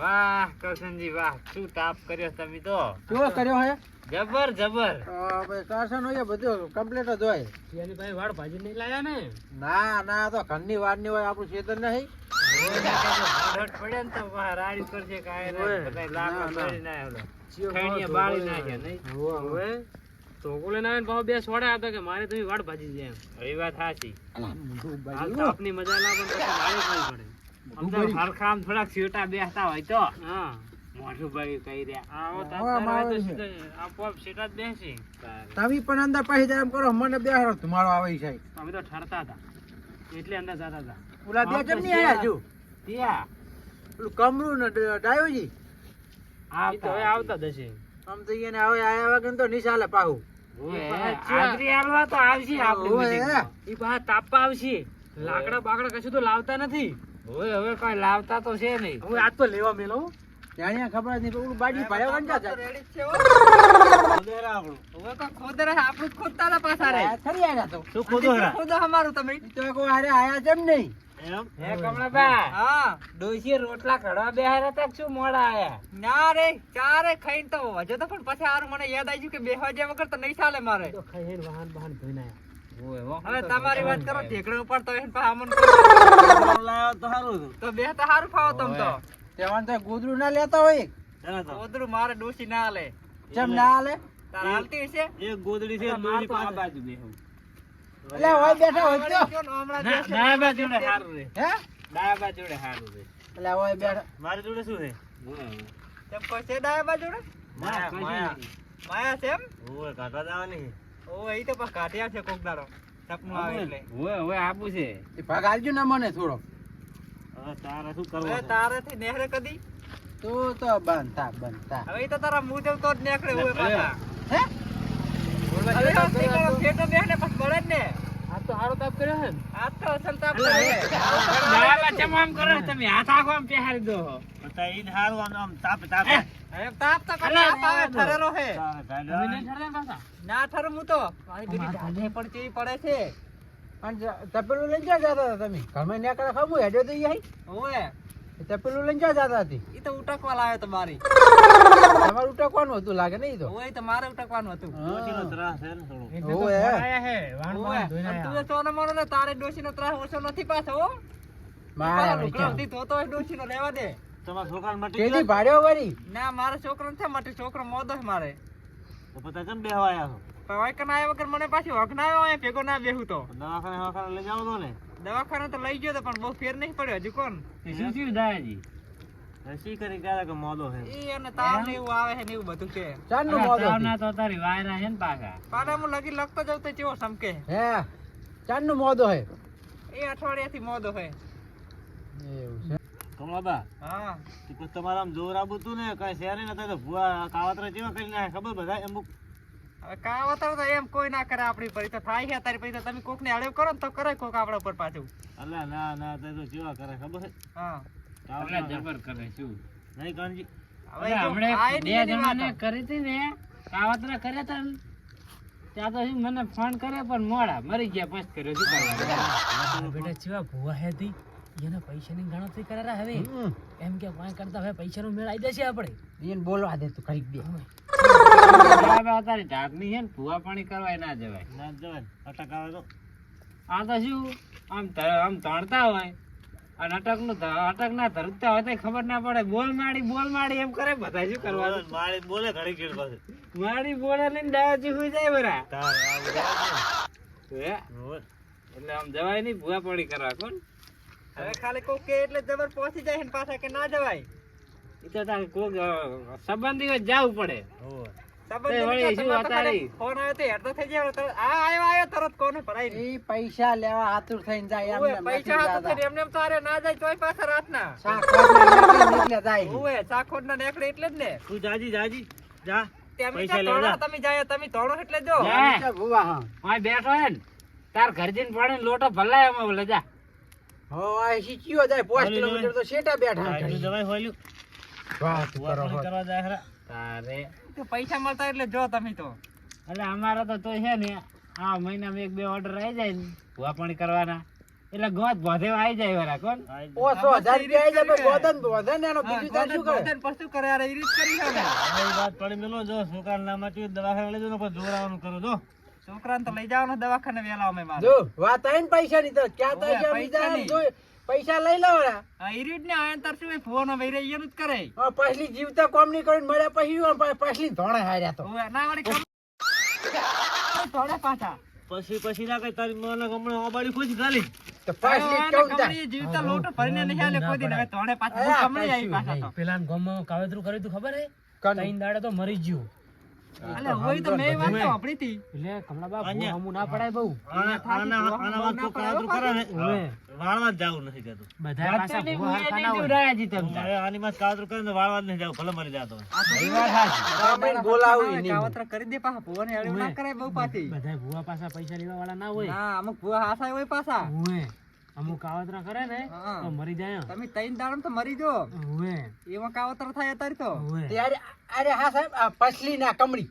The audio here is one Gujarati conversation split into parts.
વાહ કરશનજી વાહ. શું તાપ કર્યો તમે તો? કેવો કર્યો હે? જબર જબર. ભાઈ કરશન હોય બધું કમ્પ્લીટ જ હોય. એની ભાઈ વાળ ભાજી નહીં લાયા ને? ના ના તો ઘરની વારની હોય આપણું ચેતન નહીં. પડે ને તો રાડી કરશે કાંઈ ઓય. નહીં. બધાય ના, ના. બાળી નહીં? હવે આવીને બે સોડા હતા કે મારે તમે વાળ ભાજી જાય એમ. એ વાત સાચી. આપની મજા ના પણ મારે પડે. આમ તો હરખા આમ થોડાક શેટા બેસતા હોય તો. હા. કહી રહ્યા. આવો તાપ હવા કરવા આવે તો છે. સીધા આપોઆપ શેટા જ બેસી. તમે પણ અંદર પછી એમ કરો મને બે તમારો આવે છે. અમે તો ઠરતા હતા. એટલે અંદર જતા હતા. ઓલા બે કેમ નહીં આયા હજુ? ત્યાં. પેલું કમરું ને ડાયોજી? એ તો હવે આવતા હશે. આમ તો એને હવે આયા વગર તો નિશાલે પાહું હાજરી આલવા તો આવશે આપણી. એ. બહાર તાપવા આવશે. લાકડા બાકડા કશું તો લાવતા નથી. ઓય, હવે કઈ લાવતા તો છે નહીં. હવે આજ તો લેવા મેલો હો. ત્યાં અહીંયા ખબર જ નહીં પેલું બાડી ભાડે વંટા જાય રે. ખરી આયા તો. શું ખોદો હરા? તમે. તો કો હારે આયા જેમ નહીં. હે કમળાબા ડોશી રોટલા ઘડવા બેહાર્યા તા શું મોડા આયા? ના રે ચારે ખાઈને તો હજુ તો પણ પછી હારું મને યાદ આવી ગયું કે બેહવા હજાર વગર તો નહીં ચાલે મારે. તો ખાઈ વાહન બહાન ધોઈને આયા. ઓય, હો. હવે તમારી વાત કરો ઢેકડું ઉપર તો એને પાછા અમન કરો. તો બે તો હારું ફાવો તમ તો. તેમાં તો ગોદરું ના લેતા હોય ઓદરું મારે ડોસી ના હાલે. જેમ ના હાલે? તાર હાલતી હશે? માર તો આ બાજુ બેહું. એટલે હોય બેઠા હોય તો. જો ને હમણાં ના, બેસે. ડાયાબા જોડે હારું રે. હે? ડાયાબા જોડે હારું રે. એટલે હોય બેઠા. મારી જોડે શું છે? તેમ કોઈ છે ડાયા બાજુ ને? માયા, માયા. છે એમ? ઓય, કાકા જવાની. ઓ તો પણ કાઢ્યા છે કોક દાડો સપનું આવે એટલે ઓય, ઓય, આપું છે એ ભાગ આલજો ને મને થોડો હવે તારે શું હવે તારેથી નેહરે કદી તું તો બંધ થા હવે તો તારા મુજબ તો જ નીકળે હોય પાછા હે હવે તો નીકળો, ફેટો બેહને પછી બળે જ ને આ તો હારો તાપ કર્યો છે ને તો તાપ. ચમ આમ કરો તમે હાથ આખો આમ પહેરી દો હવે તાપ તો કદી અલા, આવે, ઠરેલો હે. તમે નહીં ઠરતા ના ઠરું હું તો મારી બેટી ઢાઢે પણ કેવી પડે છે. અને તપેલું લઈને ક્યાં જતા હતા તમે? ઘરમાં નેકળે ખમું હેડ્યો તો ઈ ઓએ એ તપેલું લઈને ક્યાં જતા હતી? ઈ તો ઉટકવા લાવ્યો તો મારી. તમારું ઉટકવાનું હતું લાગે નહીં તો? ઓય ઈ તો મારે ઉટકવાનું હતું. એટલે તો ઓવે. ભરાયા હે, ધોઈને તું તો ચોનો મોનો ને તારે ડોશીનો ત્રાસ ઓછો નથી પાછો હો. મારા હતી તો તો ડોશીનો લેવા દે. કેદી ભાડ્યો વરી ના મારો છોકરો નથી મટી છોકરો મોદો છે મારે. પણ વાયકન આયા વગર મને પાછી વખ ના આવ્યો અહીંયા ભેગો ના બેહું તો. દવાખાને તો લઈ ગયો તો પણ બહુ ફેર નહીં પડ્યો હજી કોણ? શું શું થયું દાદાજી? ઈ અને તાવ ને એવું આવે છે ને એવું બધું છે. ચારનું અલા, મોઢું તાવના હતું. તો તારી વાયરા છે ને પાછા. પાડા હું લગી લખતો જાવ તો ચેવો સમકે? હે ચારનું મોદો હે એ અઠવાડિયા થી મોદો છે. એવું છે. કમળાબા હા. તમારા આમ જોર આબુ તું ને કઈ શેર નતા તો ભુવા કાવતરા જેવા કરી નાખે ખબર બધા એમ હવે કાવતર તો એમ કોઈ ના કરે આપણી પર તો થાય છે તારી પછી તમે કોક ને અડેવ કરો ને તો કરે કોક આપણા પર પાછું. અલ્લા ના ના તે તો જેવા કરે ખબર હા. અલ્લા જબર કરે શું? નહીં કાનજી? હવે અલ્યા, હમણે બે જણાને કરી હતી ને કાવતરા કર્યા હતા ત્યાં તો મને ફોન કર્યો પણ મોડા મરી ગયા પછી કર્યો શું કરવા બેટા ચેવા ભૂવા હે તી? એના પૈસાની ગણતરી કરારા હવે. એમ કે વાંય કરતા હવે પૈસાનો મેળ આવી જશે આપણે. એને બોલવા દે તું કરી દે તારી ઢાકની છે ને ભૂવા પાણી કરવા ના જવાય. ના જવાય. અટક આવે તો. આ તો શું? આમ આમ તણતા હોય. અને અટકનું અટક ના ધરતા હોય તો ખબર ના પડે. બોલ માડી બોલ માડી એમ કરે. બધા શું કરવાનું? માડી બોલે ઘડી ગીર પાસે માડી બોલે લઈને ડાયા હોઈ જાય બરા. એટલે આમ જવાય નહીં ભૂવા પાણી કરવા. કોણ? હવે ખાલી કોક કે એટલે જબર પહોંચી જાય ને પાછા કે ના જવાય. એ તો તારે કોક સંબંધીઓ જવું પડે. પૈસા લેવા આતુર થઈને જાય પૈસા. એમને ના જાય તોય પાછા રાતના. ચાખોડ ના નેકડે એટલે જ ને. તું જાજી જાજી જા. તમે જાય તમે તોડો એટલે જો બેઠો હે તાર ઘર જઈને પાણી લોટો ભલાય અમે બોલે જા. હો, આ જાય? પાંચ કિલોમીટર તો શેટા બેઠા ઘડી. હોયલું વાહ, કરો કરવા જાય ખરા તારે. તો પૈસા મળતા એટલે જો તમે તો. એટલે અમારા તો તો છે ને આ મહિનામાં એક બે ઓર્ડર આવી જાય ને ભૂવા પણ કરવાના. એટલે ગોત ભોધે આવી જાય વરા કોણ? ઓસો હજાર રૂપિયા આવી જાય ગોદન બોધે ને એનો બીજું તાર શું કરે? પશુ કરે યાર એ રીત કરી છે ને. વાત પડી મેલો જો છોકરા ના માં દવાખાને લઈ જાઓ જોરાવાનું કરો જો. છોકરાને તો લઈ જવાનો દવાખાને વેલા અમે મારે. જો વાત આવી ને પૈસા ની તો. ક્યાં તો જો બીજા જો પૈસા લઈ લો. આ ઈરીડ ને આયન તાર શું ફોન વૈરે એનું જ કરે. હવે પાછલી જીવતા કોમની કરીને મળ્યા પછી હું પ- ધોણે હાર્યા તો. ના વાળી ધોણે પાછા. પછી પછી ના કઈ તારી મને હમણાં ઓબાડી ખુશ ગાલી તો પાછલી આને કેવું થાય? કમળીએ જીવતા લોટ ભરીને નહીં આલે કોઈ દિન. હવે ધોણે પાછા. કમળી આવી પાછા. તો. પેલા ગમો કાવેતરું કર્યું તું ખબર હે? કનું? દાડે તો મરી ગયું. અલે, હોય તો મેં વાત તો સાંભળી હતી. એટલે કમળાબા ભૂહામું ના પડાય બહુ. થાકી વાળવા જ નથી કહેતું બધા પાછા ભૂવા હરખા ના હોય. આની માં કાવતરું કરે ને વાળવા નહીં જાવ ભલે મરી જાતો એ વાત બોલાવું. કરી દે પાછા. ના કરાય બહુ પાછી. બધા ભૂવા પાછા પૈસા લેવા વાળા ના હોય. હા અમુક ભૂવા હાસા હોય પાછા. અમુક કાવતરા કરે ને તો મરી જાય. તમે તૈન દાડમ તો મરી જો હુએ એમાં કાવતરા થાય અત્યારે તો. ત્યારે અરે હા સાહેબ પછલી ના કમળી.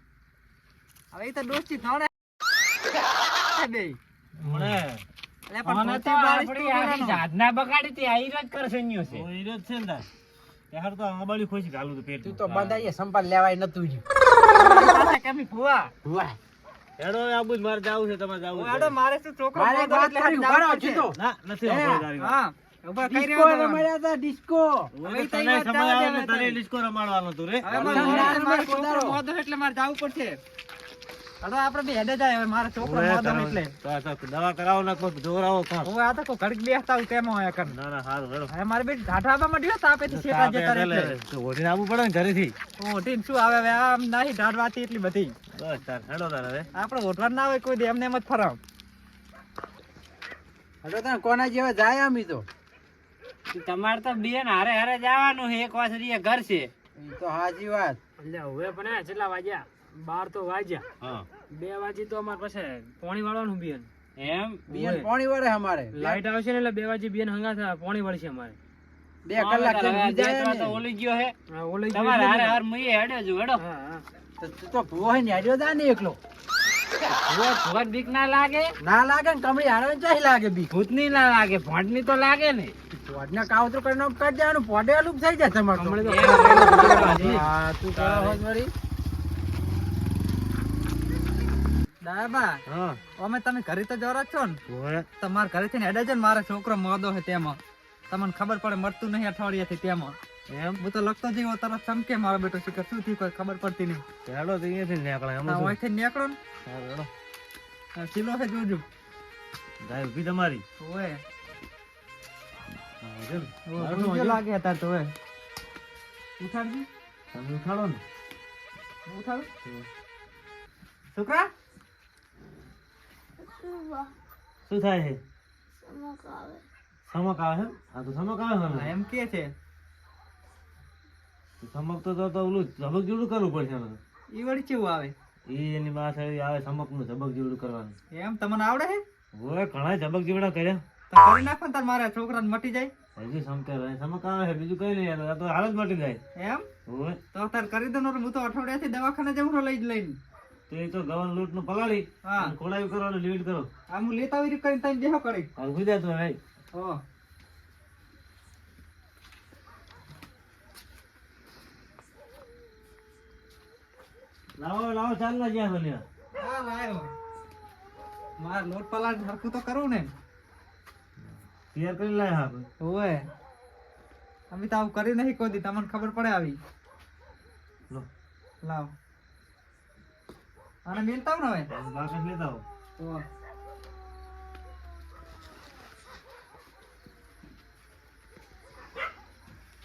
હવે એ તો દોસ્તી થોડે દે. મને પણ તો આપણી તો આખી કરવાનું. જાતના બગાડી તે આઈ કરશે ન્યુ છે. ઓય છે ને યાર તો આંબાડી ખુશ ગાલું તું પેટ તું તો બંધાઈએ સંભાળ લેવાય નતું જ કેમી ફુવા વાહ. હેડો આબુ જ મારે જાવું છે તમારે જાવું છે હેડો મારે શું છોકરો મારે વાત કરી, ઊભા રહો, જીતો. ના નથી હે? ઊભા રહ્યો? રમાડ્યા હતા ડિસ્કો હવે તને સમય આવે ને હવે ડિસ્કો રમાડવાનો તું રે હવે મારે એટલે મારે જાવું પડશે હવે આપણે બે હેડે જાય હવે છોકરો ઓય, એટલે તો- તો દવા કરાવો ને કોઈ જોરાવો કોણ? હવે આ તો કોઈ ઘડીક બેસતા હોય તેમાં હોય કર ના ના સારું હેડો. હવે મારે બેટી ઢાઢા આવવા માંડ્યો તાપેથી શેઠા જતા રહે તો ઓઢીને આવવું પડે ને ઘરેથી. ઓઢીને શું આવે આમ નહીં ઢાઢવાતી એટલી બધી. બસ તાર હેડો તાર હવે. આપણે ઓઢવા ના હોય કોઈ દી એમને એમ જ ફરાવ. હવે તને કોના જેવા જાય આમી તો? તમારે તો બેન હારે હારે જવાનું છે એક વાસરી ઘર છે. તો હાજી વાત. એટલે હવે પણ કેટલા વાગ્યા. બાર તો વાજ્યા હા. બે વાજી તો અમારે પાસે પોણી વાળવાનું બેન એમ? બિયન પાણી વાળે અમારે. લાઈટ આવશે ને એટલે બે વાજી બેન હંગા થાય પોણી વળશે અમારે. બે કલાક બીજા તો ઓલી ગયો હે. ઓલી ગયો તમારે હારે હાર મુઈ હેડ્યો જો હેડો. હા, હા. તો ભૂવો હે ને હેડ્યો જા ને એકલો. ભૂવો ભૂત બીક ના લાગે? ના લાગે ને કમળી હારે ચાહી લાગે બી ભૂતની ના લાગે ભોંડની તો લાગે ને. પોડને કાવતરું કરીને કાઢ કરી દેવાનું પોડે અલુપ થઈ જાય તમારે તો. હા, તું કરો હોજ વળી. દાદા હા. અમે તમે ઘરે તો જરા છો ને? તમારા ઘરેથી ને હેડે છે ને મારો છોકરો મોદો છે તેમાં. તમને ખબર પડે મળતું નહીં અઠવાડિયાથી તેમાં. એમ? હું તો લખતો જઈવો તરત ચમકે મારો બેટો શીખર શું થયું કોઈ ખબર પડતી નહીં. હેડો તો અહીંયાથી નીકળે એમાં આ નીકળો ને. સિલો છે જોજો. જાય ઊભી તમારી? ઓય જો? લાગે અત્યારે તો ઓય ઉઠાડજી. તમે ઉઠાડો ને. ઉઠાડો? છોકરા? શું થાય છે? સમક આવે. છે હા તો સમક આવે છે હા, એમ કે છે. સમક તો તો- ઓલું ઝબક જેવડું કરવું પડશે એ ઈ વળી કેવું આવે? ઈ એની પાછળ આવે સમકનું ઝબક જેવડું કરવાનું. એમ? તમને આવડે છે? ઓય ઘણા ઝબક જેવડા કર્યા. તો કરી નાખો ને તાર મારા છોકરાને મટી જાય. હજી સમકે રહે સમક આવે છે બીજું કઈ નહીં. આ તો હાલ જ મટી જાય. એમ? ઓય તો તાર કરી દો ને હું તો અઠવાડિયાથી દવાખાને જવું લઈ જ લઈને. તો એ તો ગવન લૂટનું પલાળી હા. અને ખોડાવી કરવાનું લીડ કરો. આ હું લેતા આવી કરીને કરી હાલ ગુજા તો ભાઈ હો. લાવો લાવો ચાલ ના જ્યાં બન્યા હા લાયો માર લોટ પલાળ હરખું તો કરું ને. તૈયાર કરી લાયા આપણે ઓય. અમે તો આવું કર્યું નહીં કોઈ દી તમને ખબર પડે આવી. લો. લાવ. આને મેલતા આવું ને હવે બાકસ લેતા આવો.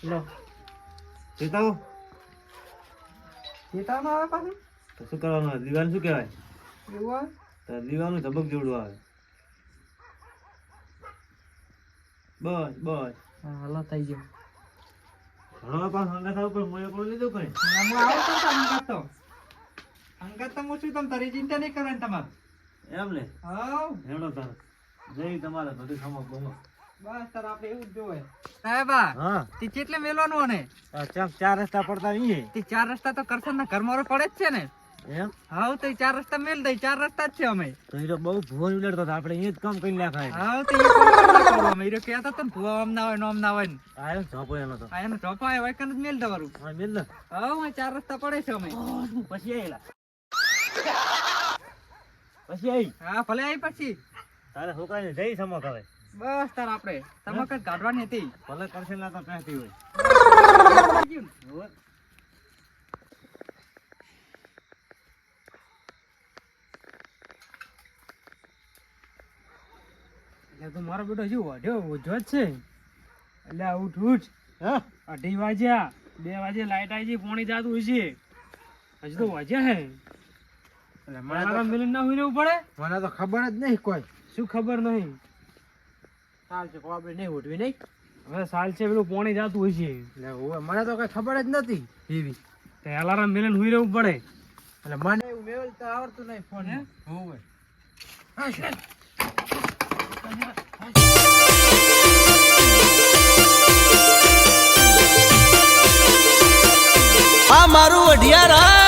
તો લો. લેતા આવો. ચેતાવનું આવે પાછું? તો શું કરવાનું આવે? દીવાનું શું કહેવાય? એવું આવે તો દીવાનું ધબક જોડવા આવે. બસ બસ. હલો થઈ ગયો. ઘણો પાસ હંગા થાવ પણ હું એકલો લીધું કઈ? હું આવું તો. અંગત તો હું છું તમ તારી ચિંતા નહીં કરવાની તમારે. એમ ને? હાવ. હેડો તાર. જય તમારે બધું સમક બમક બસ તાર આપણે એવું જ જોવે. સાહેબા હા. તે કેટલે મેલવાનું ને આ ચાર ચાર રસ્તા પડતા તે ચાર રસ્તા તો કરશન ના ઘર મારો પડે જ છે ને. એમ? હા તો ચાર રસ્તા મેલ દઈ ચાર રસ્તા જ છે અમે. તો તો બહુ ભૂલ ઉલેડતો આપણે અહીંયા જ કામ કરી નાખાય હા તો ઈ કામ અમે. ઈ કહેતા હતા ને આમ ના હોય ને ના હોય આયો ચોપો એનો તો આ એનો ચોપા આવ્યો જ મેલ દવાનું હા મિલ ને ચાર રસ્તા પડે છે અમે. પછી આયેલા. પછી આઈ? હા ભલે આઈ પછી. તારે છોકરાને જઈ સમક હવે. બસ તાર આપણે. સમક જ કાઢવાની હતી. ભલે કરશે ના તો કહેતી હોય? એટલે તો મારો બેટો શું વાઢ્યો ઓછો જ છે? એટલે ઉઠ ઉઠ. હા? અઢી વાગ્યા. બે વાગે લાઈટ આવી પોણી જાતું હશે. હજી તો વાજ્યા હે. મારા મિલન ના હોય રહેવું પડે મને તો ખબર જ નહીં કોઈ. શું ખબર નહીં? સાલ છે કોઈ આપણે નહીં ઉઠવી નહીં? હવે સાલ છે પેલું પોણી જાતું હશે એટલે હવે મને તો કઈ ખબર જ નથી એવી. તો અલારામ મિલન હોઈ રહેવું પડે એટલે મને એવું મેળ તો આવડતું નહીં ફોન હે? હોવે. આ મારું અઢિયારા